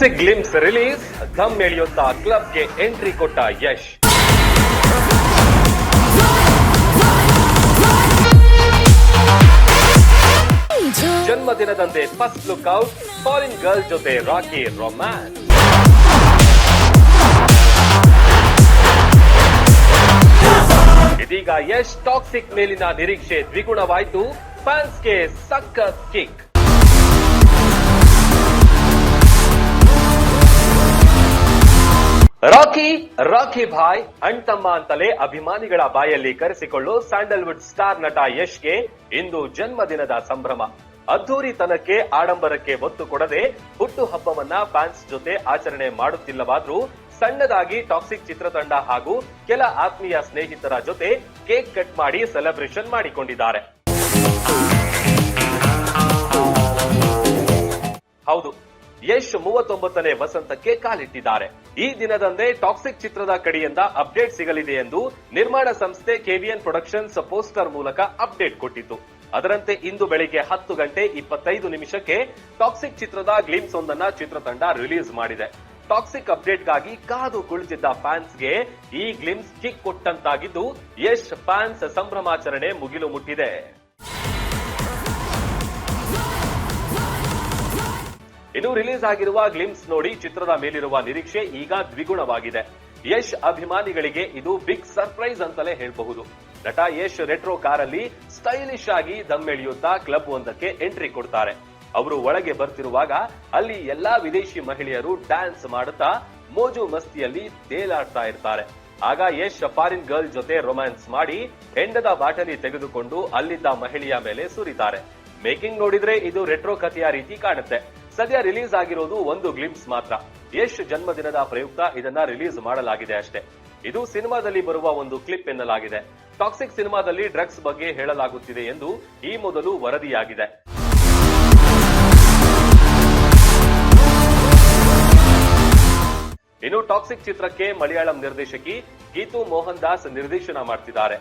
Toxic glimpse release ದಮ್ ಎಳೆಯುತ್ತಾ ಕ್ಲಬ್ಗೆ ಎಂಟ್ರಿ ಕೊಟ್ಟ Yash. ಜನ್ಮದಿನದಂದೇ first look out foreign girl ಜೊತೆ ರಾಕಿ ರೊಮ್ಯಾನ್ಸ್. ಇದೀಗ ಯಶ್ ಟಾಕ್ಸಿಕ್ ಮೇಲಿನ ನಿರೀಕ್ಷೆ ದ್ವಿಗುಣವಾಯಿತು ಫ್ಯಾನ್ಸ್ಗೆ ಸಖತ್ ಕಿಕ್ ರಾಕಿ ರಾಖಿ ಭಾಯ್, ಅಣ್ತಮ್ಮ ಅಂತಲೇ ಅಭಿಮಾನಿಗಳ ಬಾಯಲ್ಲಿ ಕರೆಸಿಕೊಳ್ಳು ಸ್ಯಾಂಡಲ್ವುಡ್ ಸ್ಟಾರ್ ನಟ ಯಶ್ಗೆ ಇಂದು ಜನ್ಮದಿನದ ಸಂಭ್ರಮ. ಅದ್ದೂರಿತನಕ್ಕೆ ಆಡಂಬರಕ್ಕೆ ಒತ್ತು ಕೊಡದೆ ಹುಟ್ಟು ಹಬ್ಬವನ್ನ ಫ್ಯಾನ್ಸ್ ಜೊತೆ ಆಚರಣೆ ಮಾಡುತ್ತಿಲ್ಲವಾದ್ರೂ ಸಣ್ಣದಾಗಿ ಟಾಕ್ಸಿಕ್ ಚಿತ್ರತಂಡ ಹಾಗೂ ಕೆಲ ಆತ್ಮೀಯ ಸ್ನೇಹಿತರ ಜೊತೆ ಕೇಕ್ ಕಟ್ ಮಾಡಿ ಸೆಲೆಬ್ರೇಷನ್ ಮಾಡಿಕೊಂಡಿದ್ದಾರೆ. ಹೌದು, ಯಶ್ ಮೂವತ್ತೊಂಬತ್ತನೇ ವಸಂತಕ್ಕೆ ಕಾಲಿಟ್ಟಿದ್ದಾರೆ. ಈ ದಿನದಂದೇ ಟಾಕ್ಸಿಕ್ ಚಿತ್ರದ ಕಡೆಯಿಂದ ಅಪ್ಡೇಟ್ ಸಿಗಲಿದೆ ಎಂದು ನಿರ್ಮಾಣ ಸಂಸ್ಥೆ ಕೆವಿಎನ್ ಪ್ರೊಡಕ್ಷನ್ಸ್ ಪೋಸ್ಟರ್ ಮೂಲಕ ಅಪ್ಡೇಟ್ ಕೊಟ್ಟಿತ್ತು. ಅದರಂತೆ ಇಂದು ಬೆಳಿಗ್ಗೆ ಹತ್ತು ಗಂಟೆ ಇಪ್ಪತ್ತೈದು ನಿಮಿಷಕ್ಕೆ ಟಾಕ್ಸಿಕ್ ಚಿತ್ರದ ಗ್ಲಿಮ್ಸ್ ಒಂದನ್ನ ಚಿತ್ರತಂಡ ರಿಲೀಸ್ ಮಾಡಿದೆ. ಟಾಕ್ಸಿಕ್ ಅಪ್ಡೇಟ್ಗಾಗಿ ಕಾದು ಕುಳಿತಿದ್ದ ಫ್ಯಾನ್ಸ್ಗೆ ಈ ಗ್ಲಿಮ್ಸ್ ಕಿಕ್ ಕೊಟ್ಟಂತಾಗಿದ್ದು, ಯಶ್ ಫ್ಯಾನ್ಸ್ ಸಂಭ್ರಮಾಚರಣೆ ಮುಗಿಲು ಮುಟ್ಟಿದೆ. ಇನ್ನು ರಿಲೀಸ್ ಆಗಿರುವ ಗ್ಲಿಮ್ಸ್ ನೋಡಿ ಚಿತ್ರದ ಮೇಲಿರುವ ನಿರೀಕ್ಷೆ ಈಗ ದ್ವಿಗುಣವಾಗಿದೆ. ಯಶ್ ಅಭಿಮಾನಿಗಳಿಗೆ ಇದು ಬಿಗ್ ಸರ್ಪ್ರೈಸ್ ಅಂತಲೇ ಹೇಳಬಹುದು. ನಟ ಯಶ್ ರೆಟ್ರೋ ಕಾರಲ್ಲಿ ಸ್ಟೈಲಿಶ್ ಆಗಿ ದಮ್ಮೆಳೆಯುತ್ತಾ ಕ್ಲಬ್ ಒಂದಕ್ಕೆ ಎಂಟ್ರಿ ಕೊಡ್ತಾರೆ. ಅವರು ಒಳಗೆ ಬರ್ತಿರುವಾಗ ಅಲ್ಲಿ ಎಲ್ಲಾ ವಿದೇಶಿ ಮಹಿಳೆಯರು ಡ್ಯಾನ್ಸ್ ಮಾಡುತ್ತಾ ಮೋಜು ಮಸ್ತಿಯಲ್ಲಿ ತೇಲಾಡ್ತಾ ಇರ್ತಾರೆ. ಆಗ ಯಶ್ ಫಾರಿನ್ ಗರ್ಲ್ ಜೊತೆ ರೊಮ್ಯಾನ್ಸ್ ಮಾಡಿ ಹೆಂಡದ ಬಾಟಲಿ ತೆಗೆದುಕೊಂಡು ಅಲ್ಲಿದ್ದ ಮಹಿಳೆಯ ಮೇಲೆ ಸುರಿತಾರೆ. ಮೇಕಿಂಗ್ ನೋಡಿದ್ರೆ ಇದು ರೆಟ್ರೋ ಕಥೆಯ ರೀತಿ ಕಾಣುತ್ತೆ. ಸದ್ಯ ರಿಲೀಸ್ ಆಗಿರೋದು ಒಂದು ಗ್ಲಿಮ್ಸ್ ಮಾತ್ರ. ಯಶ್ ಜನ್ಮದಿನದ ಪ್ರಯುಕ್ತ ಇದನ್ನ ರಿಲೀಸ್ ಮಾಡಲಾಗಿದೆ ಅಷ್ಟೇ. ಇದು ಸಿನಿಮಾದಲ್ಲಿ ಬರುವ ಒಂದು ಕ್ಲಿಪ್ ಎನ್ನಲಾಗಿದೆ. ಟಾಕ್ಸಿಕ್ ಸಿನಿಮಾದಲ್ಲಿ ಡ್ರಗ್ಸ್ ಬಗ್ಗೆ ಹೇಳಲಾಗುತ್ತಿದೆ ಎಂದು ಈ ಮೊದಲು ವರದಿಯಾಗಿದೆ. ಇನ್ನು ಟಾಕ್ಸಿಕ್ ಚಿತ್ರಕ್ಕೆ ಮಲಯಾಳಂ ನಿರ್ದೇಶಕಿ ಗೀತು ಮೋಹನ್ ದಾಸ್ ನಿರ್ದೇಶನ ಮಾಡ್ತಿದ್ದಾರೆ.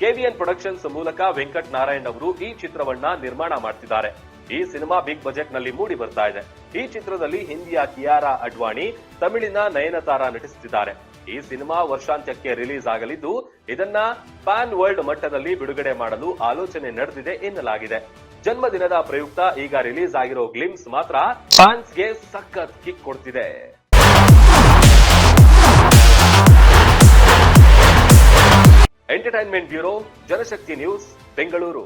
ಕೆವಿಎನ್ ಪ್ರೊಡಕ್ಷನ್ಸ್ ಮೂಲಕ ವೆಂಕಟ್ ನಾರಾಯಣ್ ಅವರು ಈ ಚಿತ್ರವನ್ನ ನಿರ್ಮಾಣ ಮಾಡ್ತಿದ್ದಾರೆ. ಈ ಸಿನಿಮಾ ಬಿಗ್ ಬಜೆಟ್ನಲ್ಲಿ ಮೂಡಿ ಬರ್ತಾ ಇದೆ. ಈ ಚಿತ್ರದಲ್ಲಿ ಹಿಂದಿಯ ಕಿಯಾರಾ ಅಡ್ವಾಣಿ, ತಮಿಳಿನ ನಯನತಾರ ನಟಿಸುತ್ತಿದ್ದಾರೆ. ಈ ಸಿನಿಮಾ ವರ್ಷಾಂತ್ಯಕ್ಕೆ ರಿಲೀಸ್ ಆಗಲಿದ್ದು, ಇದನ್ನ ಪ್ಯಾನ್ ವರ್ಲ್ಡ್ ಮಟ್ಟದಲ್ಲಿ ಬಿಡುಗಡೆ ಮಾಡಲು ಆಲೋಚನೆ ನಡೆದಿದೆ ಎನ್ನಲಾಗಿದೆ. ಜನ್ಮದಿನದ ಪ್ರಯುಕ್ತ ಈಗ ರಿಲೀಸ್ ಆಗಿರೋ ಗ್ಲಿಮ್ಸ್ ಮಾತ್ರ ಫ್ಯಾನ್ಸ್ಗೆ ಸಖತ್ ಕಿಕ್ ಕೊಡ್ತಿದೆ. Entertainment bureau, Janashakti news, Bengaluru.